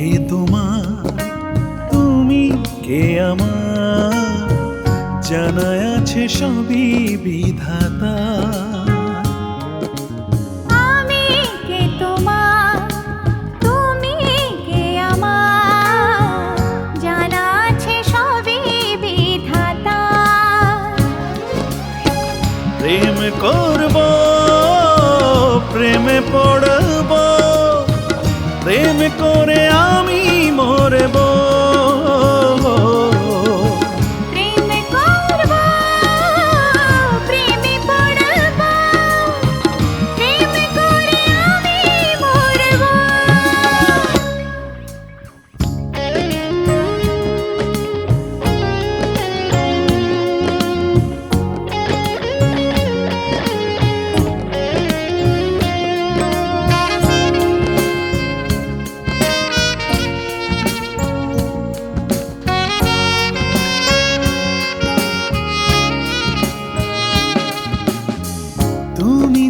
কে তোমার? তুমি কে আমার? জানা আছে সবই বিধাতা। প্রেম করব প্রেমে পড়া ਪ੍ਰੇਮ ਕੋਰਿਆ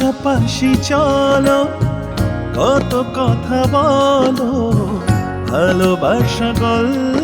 পাশাপাশি চলো কত কথা বলো ভালোবাসা গল্প